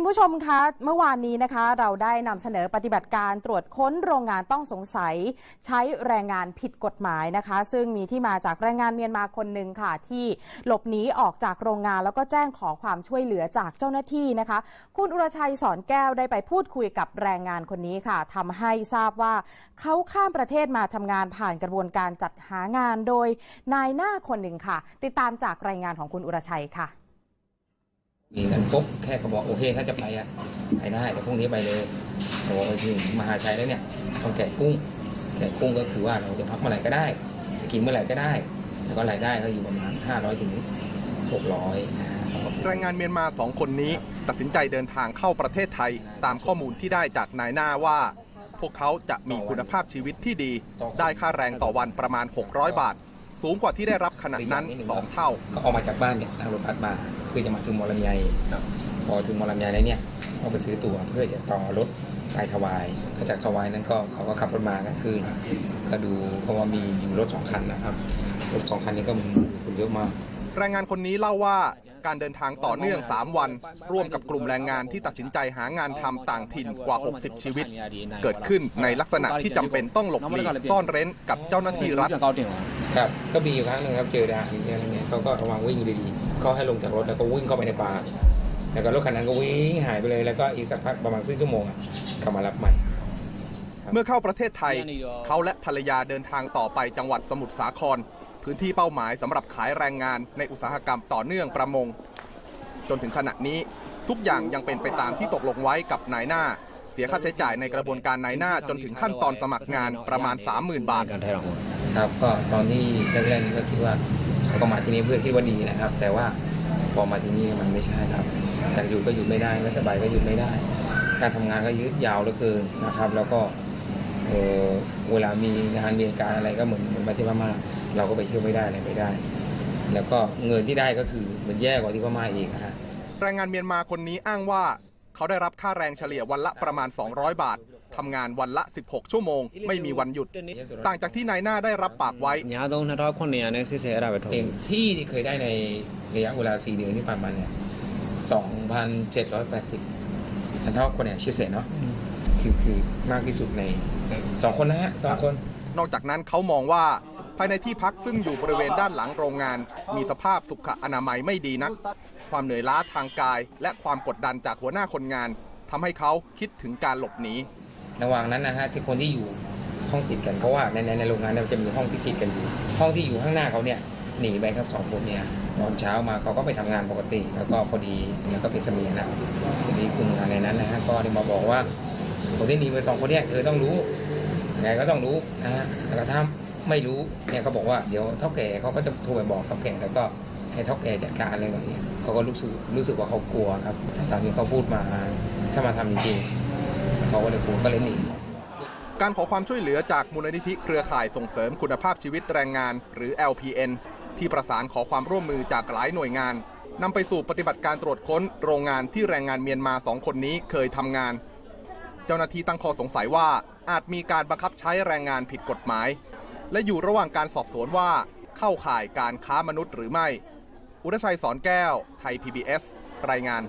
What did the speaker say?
คุณผู้ชมคะเมื่อวานนี้นะคะ เราได้นำเสนอปฏิบัติการตรวจค้นโรงงานต้องสงสัย ใช้แรงงานผิดกฎหมายนะคะ ซึ่งมีที่มาจากแรงงานเมียนมาคนหนึ่งค่ะ ที่หลบหนีออกจากโรงงานแล้วก็แจ้งขอความช่วยเหลือจากเจ้าหน้าที่นะคะ คุณอุรชัยสอนแก้วได้ไปพูดคุยกับแรงงานคนนี้ค่ะทำให้ทราบว่าเขาข้ามประเทศมาทำงานผ่านกระบวนการจัดหางานโดยนายหน้าคนหนึ่งค่ะ ติดตามจากรายงานของคุณอุรชัยค่ะ มีเงินปุ๊บแค่ก็บอกโอเคถ้าจะไปอะไปได้แต่พรุ่งนี้ไปเลยแต่บอกไปถึงมหาชัยแล้วเนี่ยต้องแกะกุ้งแกะกุ้งก็คือว่าเราจะพักเมื่อไหร่ก็ได้จะกินเมื่อไหร่ก็ได้ แล้วก็รายได้ก็อยู่ประมาณ 500ถึง600นะครับแรงงานเมียนมาสองคนนี้ ตัดสินใจเดินทางเข้าประเทศไทย ตามข้อมูลที่ได้จากนายหน้าว่า พวกเขาจะมีคุณภาพชีวิตที่ดี ได้ค่าแรงต่อวันประมาณ 600 บาท สูงกว่าที่ได้รับขณะนั้น 2 เท่า ก็ออกมาจากบ้านเนี่ยนั่งรถบัสมาเพื่อจะมาถึงมอลำไยพอถึงมอลำไยแล้วเนี่ยก็ไปซื้อตั๋วเพื่อจะต่อรถไปถวายก็จากถวายนั้นก็เขาก็ขับรถมาก็คือ ก็ดูเพราะว่ามีอยู่รถสองคันนะครับ รถสองคันนี้ก็มีคนเยอะมากแรงงานคนนี้เล่าว่า การเดินทางต่อเนื่อง 3 วัน ร่วมกับกลุ่มแรงงานที่ตัดสินใจหางานทำต่างถิ่นกว่า 60 ชีวิต เกิดขึ้นในลักษณะที่จำเป็นต้องหลบหลีกซ่อนเร้นกับเจ้าหน้าที่รัฐครับก็มีอยู่ครั้งหนึ่งครับเจอด่านอะไรเงี้ยเขาก็ระวังวิ่งอยู่ดีๆเขาให้ลงจากรถแล้วก็วิ่งเข้าไปในป่าแล้วก็รถคันนั้นก็วิ่งหายไปเลยแล้วก็อีกสักพักประมาณครึ่งชั่วโมงอะกลับมารับใหม่เมื่อเข้าประเทศไทย เขาและภรรยาเดินทางต่อไปจังหวัดสมุทรสาคร พื้นที่เป้าหมายสำหรับขายแรงงานในอุตสาหกรรมต่อเนื่องประมง จนถึงขณะนี้ทุกอย่างยังเป็นไปตามที่ตกลงไว้กับนายหน้า เสียค่าใช้จ่ายในกระบวนการนายหน้าจนถึงขั้นตอนสมัครงานประมาณ 30,000 บาท การไทยองครับก็ตอนที่แรกๆนี่ก็คิดว่าเขาก็มาที่นี่เพื่อคิดว่าดีนะครับ แต่ว่าพอมาที่นี่มันไม่ใช่ครับแต่อยู่ก็อยู่ไม่ได้ไม่สบายก็อยู่ไม่ได้ การทำงานก็ยืดยาวเหลือเกินนะครับ แล้วก็เออเวลามีงานมีเหตุการอะไรก็เหมือนเหมือนมาที่พม่า เราก็ไปเที่ยวไม่ได้อะไรไม่ได้ แล้วก็เงินที่ได้ก็คือมันแย่กว่าที่พม่าเองฮะแรงงานเมียนมาคนนี้อ้างว่า เขาได้รับค่าแรงเฉลี่ยวันละประมาณ 200 บาททำงานวันละ 16 ชั่วโมง ไม่มีวันหยุด ต่างจากที่นายหน้าได้รับปากไว้เองที่เคยได้ในระยะเวลา 4 เดือนที่ผ่านมาเนี่ย2,780อันเท่าคนเนี่ยชื่อเสีเนาะคือคือมากที่สุดในสองคนนะฮะสองคน นอกจากนั้นเขามองว่า ภายในที่พักซึ่งอยู่บริเวณด้านหลังโรงงาน มีสภาพสุขอนามัยไม่ดีนัก ความเหนื่อยล้าทางกาย และความกดดันจากหัวหน้าคนงานทำให้เขาคิดถึงการหลบหนีระหว่างนั้นนะฮะที่คนที่อยู่ห้องติดกันเพราะว่าในในในโรงงานเนี่ยจะมีห้องที่ติดกันอยู่ ห้องที่อยู่ข้างหน้าเขาเนี่ยหนีไปครับสองคนเนี่ยตอนเช้ามาเขาก็ไปทำงานปกติ แล้วก็พอดีแล้วก็เป็นเสมียนนะพอดีกลุ่มงานในนั้นนะฮะก็ได้มาบอกว่าคนที่หนีไปสองคนเนี่ยเธอต้องรู้ไงก็ต้องรู้นะฮะแล้วก็ถ้า ไม่รู้เนี่ยเขาบอกว่าเดี๋ยวเท่าแก่เขาก็จะโทรไปบอกเท่าแก่แล้วก็ให้เท่าแก่จัดการอะไรแบบนี้เขาก็รู้สึกรู้สึกว่าเขากลัวครับแต่ตามที่เขาพูดมาถ้ามาทำจริงๆเขาก็เลยกลัวก็เลยหนีการขอความช่วยเหลือจากมูลนิธิเครือข่ายส่งเสริมคุณภาพชีวิตแรงงาน หรือ LPN ที่ประสานขอความร่วมมือจากหลายหน่วยงานนำไปสู่ปฏิบัติการตรวจค้นโรงงานที่แรงงานเมียนมาสองคนนี้เคยทำงาน เจ้าหน้าที่ตั้งข้อสงสัยว่าอาจมีการบังคับใช้แรงงานผิดกฎหมาย และอยู่ระหว่างการสอบสวนว่าเข้าข่ายการค้ามนุษย์หรือไม่ อุรชัยสอนแก้ว ไทย PBS รายงาน